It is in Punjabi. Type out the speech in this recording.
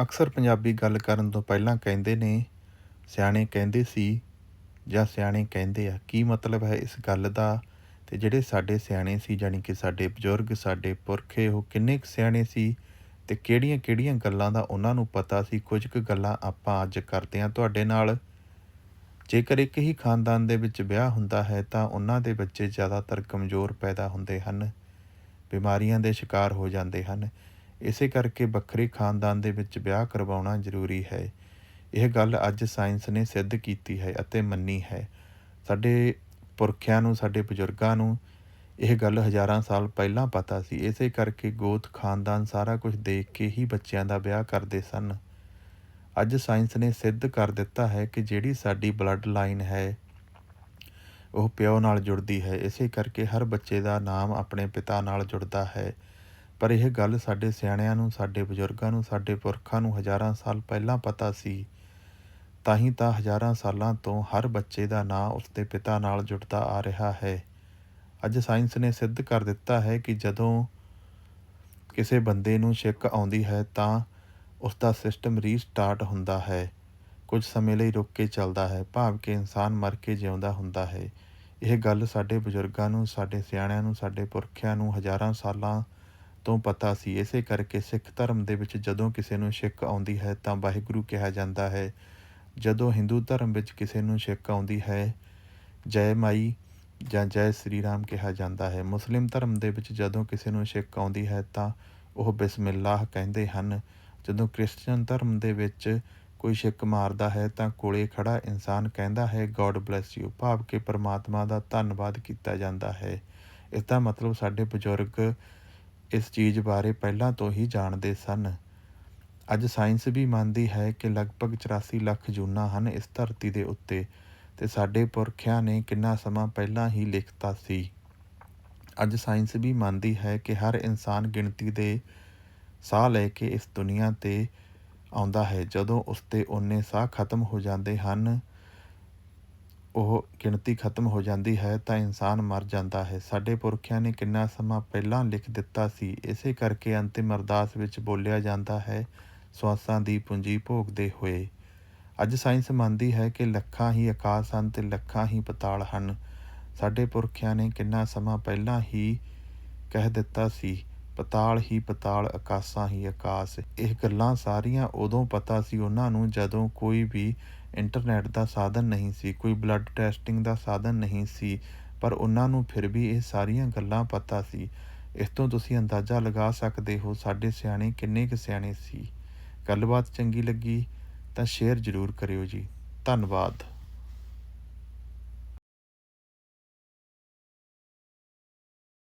ਅਕਸਰ ਪੰਜਾਬੀ ਗੱਲ ਕਰਨ ਤੋਂ ਪਹਿਲਾਂ ਕਹਿੰਦੇ ਨੇ, ਸਿਆਣੇ ਕਹਿੰਦੇ ਸੀ ਜਾਂ ਸਿਆਣੇ ਕਹਿੰਦੇ ਆ। ਕੀ ਮਤਲਬ ਹੈ ਇਸ ਗੱਲ ਦਾ? ਤੇ ਜਿਹੜੇ ਸਾਡੇ ਸਿਆਣੇ ਸੀ, ਜਾਣੀ ਕਿ ਸਾਡੇ ਬਜ਼ੁਰਗ, ਸਾਡੇ ਪੁਰਖੇ, ਉਹ ਕਿੰਨੇ ਕੁ ਸਿਆਣੇ ਸੀ ਤੇ ਕਿਹੜੀਆਂ-ਕਿਹੜੀਆਂ ਗੱਲਾਂ ਦਾ ਉਹਨਾਂ ਨੂੰ ਪਤਾ ਸੀ? ਕੁਝ ਕੁ ਗੱਲਾਂ ਆਪਾਂ ਅੱਜ ਕਰਦੇ ਹਾਂ ਤੁਹਾਡੇ ਨਾਲ। ਜੇਕਰ ਇੱਕ ਹੀ ਖਾਨਦਾਨ ਦੇ ਵਿੱਚ ਵਿਆਹ ਹੁੰਦਾ ਹੈ, ਤਾਂ ਉਹਨਾਂ ਦੇ ਬੱਚੇ ਜ਼ਿਆਦਾਤਰ ਕਮਜ਼ੋਰ ਪੈਦਾ ਹੁੰਦੇ ਹਨ, ਬਿਮਾਰੀਆਂ ਦੇ ਸ਼ਿਕਾਰ ਹੋ ਜਾਂਦੇ ਹਨ। ਇਸੇ ਕਰਕੇ ਵੱਖਰੇ ਖਾਨਦਾਨ ਦੇ ਵਿੱਚ ਵਿਆਹ ਕਰਵਾਉਣਾ ਜ਼ਰੂਰੀ ਹੈ। ਇਹ ਗੱਲ ਅੱਜ ਸਾਇੰਸ ਨੇ ਸਿੱਧ ਕੀਤੀ ਹੈ ਅਤੇ ਮੰਨੀ ਹੈ। ਸਾਡੇ ਪੁਰਖਿਆਂ ਨੂੰ, ਸਾਡੇ ਬਜ਼ੁਰਗਾਂ ਨੂੰ ਇਹ ਗੱਲ ਹਜ਼ਾਰਾਂ ਸਾਲ ਪਹਿਲਾਂ ਪਤਾ ਸੀ। ਇਸੇ ਕਰਕੇ ਗੋਤ ਖਾਨਦਾਨ ਸਾਰਾ ਕੁਝ ਦੇਖ ਕੇ ਹੀ ਬੱਚਿਆਂ ਦਾ ਵਿਆਹ ਕਰਦੇ ਸਨ। ਅੱਜ ਸਾਇੰਸ ਨੇ ਸਿੱਧ ਕਰ ਦਿੱਤਾ ਹੈ ਕਿ ਜਿਹੜੀ ਸਾਡੀ ਬਲੱਡ ਲਾਈਨ ਹੈ, ਉਹ ਪਿਓ ਨਾਲ ਜੁੜਦੀ ਹੈ। ਇਸੇ ਕਰਕੇ ਹਰ ਬੱਚੇ ਦਾ ਨਾਮ ਆਪਣੇ ਪਿਤਾ ਨਾਲ ਜੁੜਦਾ ਹੈ। ਪਰ ਇਹ ਗੱਲ ਸਾਡੇ ਸਿਆਣਿਆਂ ਨੂੰ, ਸਾਡੇ ਬਜ਼ੁਰਗਾਂ ਨੂੰ, ਸਾਡੇ ਪੁਰਖਾਂ ਨੂੰ ਹਜ਼ਾਰਾਂ ਸਾਲ ਪਹਿਲਾਂ ਪਤਾ ਸੀ। ਤਾਂ ਹੀ ਤਾਂ ਹਜ਼ਾਰਾਂ ਸਾਲਾਂ ਤੋਂ ਹਰ ਬੱਚੇ ਦਾ ਨਾਂ ਉਸਦੇ ਪਿਤਾ ਨਾਲ ਜੁੜਦਾ ਆ ਰਿਹਾ ਹੈ। ਅੱਜ ਸਾਇੰਸ ਨੇ ਸਿੱਧ ਕਰ ਦਿੱਤਾ ਹੈ ਕਿ ਜਦੋਂ ਕਿਸੇ ਬੰਦੇ ਨੂੰ ਛਿੱਕ ਆਉਂਦੀ ਹੈ ਤਾਂ ਉਸ ਦਾ ਸਿਸਟਮ ਰੀਸਟਾਰਟ ਹੁੰਦਾ ਹੈ। ਕੁਝ ਸਮੇਂ ਲਈ ਰੁਕ ਕੇ ਚੱਲਦਾ ਹੈ, ਭਾਵ ਕਿ ਇਨਸਾਨ ਮਰ ਕੇ ਜਿਉਂਦਾ ਹੁੰਦਾ ਹੈ। ਇਹ ਗੱਲ ਸਾਡੇ ਬਜ਼ੁਰਗਾਂ ਨੂੰ, ਸਾਡੇ ਸਿਆਣਿਆਂ ਨੂੰ, ਸਾਡੇ ਪੁਰਖਿਆਂ ਨੂੰ ਹਜ਼ਾਰਾਂ ਸਾਲਾਂ ਤੋਂ ਪਤਾ ਸੀ। ਇਸੇ ਕਰਕੇ ਸਿੱਖ ਧਰਮ ਦੇ ਵਿੱਚ ਜਦੋਂ ਕਿਸੇ ਨੂੰ ਛਿੱਕ ਆਉਂਦੀ ਹੈ ਤਾਂ ਵਾਹਿਗੁਰੂ ਕਿਹਾ ਜਾਂਦਾ ਹੈ, ਜਦੋਂ ਹਿੰਦੂ ਧਰਮ ਵਿੱਚ ਕਿਸੇ ਨੂੰ ਛਿੱਕ ਆਉਂਦੀ ਹੈ, ਜੈ ਮਾਈ ਜਾਂ ਜੈ ਸ੍ਰੀ ਰਾਮ ਕਿਹਾ ਜਾਂਦਾ ਹੈ। ਮੁਸਲਿਮ ਧਰਮ ਦੇ ਵਿੱਚ ਜਦੋਂ ਕਿਸੇ ਨੂੰ ਛਿੱਕ ਆਉਂਦੀ ਹੈ ਤਾਂ ਉਹ ਬਿਸਮਿਲ੍ਲਾਹ ਕਹਿੰਦੇ ਹਨ। ਜਦੋਂ ਕ੍ਰਿਸਚੀਅਨ ਧਰਮ ਦੇ ਵਿੱਚ ਕੋਈ ਛਿੱਕ ਮਾਰਦਾ ਹੈ ਤਾਂ ਕੋਲੇ ਖੜਾ ਇਨਸਾਨ ਕਹਿੰਦਾ ਹੈ ਗੋਡ ਬlesਸ ਯੂ ਭਾਵ ਕਿ ਪਰਮਾਤਮਾ ਦਾ ਧੰਨਵਾਦ ਕੀਤਾ ਜਾਂਦਾ ਹੈ। ਇਸ ਦਾ ਮਤਲਬ ਸਾਡੇ ਬਜ਼ੁਰਗ ਇਸ ਚੀਜ਼ ਬਾਰੇ ਪਹਿਲਾਂ ਤੋਂ ਹੀ ਜਾਣਦੇ ਸਨ। ਅੱਜ ਸਾਇੰਸ ਵੀ ਮੰਨਦੀ ਹੈ ਕਿ ਲਗਭਗ 84 ਲੱਖ ਜੂਨਾਂ ਹਨ ਇਸ ਧਰਤੀ ਦੇ ਉੱਤੇ ਤੇ ਸਾਡੇ ਪੁਰਖਿਆਂ ਨੇ ਕਿੰਨਾ ਸਮਾਂ ਪਹਿਲਾਂ ਹੀ ਲਿਖਤਾ ਸੀ। ਅੱਜ ਸਾਇੰਸ ਵੀ ਮੰਨਦੀ ਹੈ ਕਿ ਹਰ ਇਨਸਾਨ ਗਿਣਤੀ ਦੇ ਸਾਹ ਲੈ ਕੇ ਇਸ ਦੁਨੀਆ ਤੇ ਆਉਂਦਾ ਹੈ। ਜਦੋਂ ਉਸ ਤੇ ਉਹਨੇ ਸਾਹ ਖਤਮ ਹੋ ਜਾਂਦੇ ਹਨ ਉਹ ਗਿਣਤੀ ਖਤਮ ਹੋ ਜਾਂਦੀ ਹੈ ਤਾਂ ਇਨਸਾਨ ਮਰ ਜਾਂਦਾ ਹੈ। ਸਾਡੇ ਪੁਰਖਿਆਂ ਨੇ ਕਿੰਨਾ ਸਮਾਂ ਪਹਿਲਾਂ ਲਿਖ ਦਿੱਤਾ ਸੀ, ਇਸੇ ਕਰਕੇ ਅੰਤਿਮ ਅਰਦਾਸ ਵਿੱਚ ਬੋਲਿਆ ਜਾਂਦਾ ਹੈ, ਸਵਾਸਾਂ ਦੀ ਪੂੰਜੀ ਭੋਗਦੇ ਹੋਏ। ਅੱਜ ਸਾਇੰਸ ਮੰਨਦੀ ਹੈ ਕਿ ਲੱਖਾਂ ਹੀ ਆਕਾਸ਼ ਹਨ ਤੇ ਲੱਖਾਂ ਹੀ ਪਤਾਲ ਹਨ। ਸਾਡੇ ਪੁਰਖਿਆਂ ਨੇ ਕਿੰਨਾ ਸਮਾਂ ਪਹਿਲਾਂ ਹੀ ਕਹਿ ਦਿੱਤਾ ਸੀ। ਪਤਾਲ ਹੀ ਪਤਾਲ, ਆਕਾਸ਼ਾਂ ਹੀ ਆਕਾਸ਼। ਇਹ ਗੱਲਾਂ ਸਾਰੀਆਂ ਉਦੋਂ ਪਤਾ ਸੀ ਉਹਨਾਂ ਨੂੰ ਜਦੋਂ ਕੋਈ ਵੀ ਇੰਟਰਨੈਟ ਦਾ ਸਾਧਨ ਨਹੀਂ ਸੀ, ਕੋਈ ਬਲੱਡ ਟੈਸਟਿੰਗ ਦਾ ਸਾਧਨ ਨਹੀਂ ਸੀ, ਪਰ ਉਹਨਾਂ ਨੂੰ ਫਿਰ ਵੀ ਇਹ ਸਾਰੀਆਂ ਗੱਲਾਂ ਪਤਾ ਸੀ। ਇਸ ਤੋਂ ਤੁਸੀਂ ਅੰਦਾਜ਼ਾ ਲਗਾ ਸਕਦੇ ਹੋ ਸਾਡੇ ਸਿਆਣੇ ਕਿੰਨੇ ਕੁ ਸਿਆਣੇ ਸੀ। ਗੱਲਬਾਤ ਚੰਗੀ ਲੱਗੀ ਤਾਂ ਸ਼ੇਅਰ ਜ਼ਰੂਰ ਕਰਿਓ ਜੀ। ਧੰਨਵਾਦ।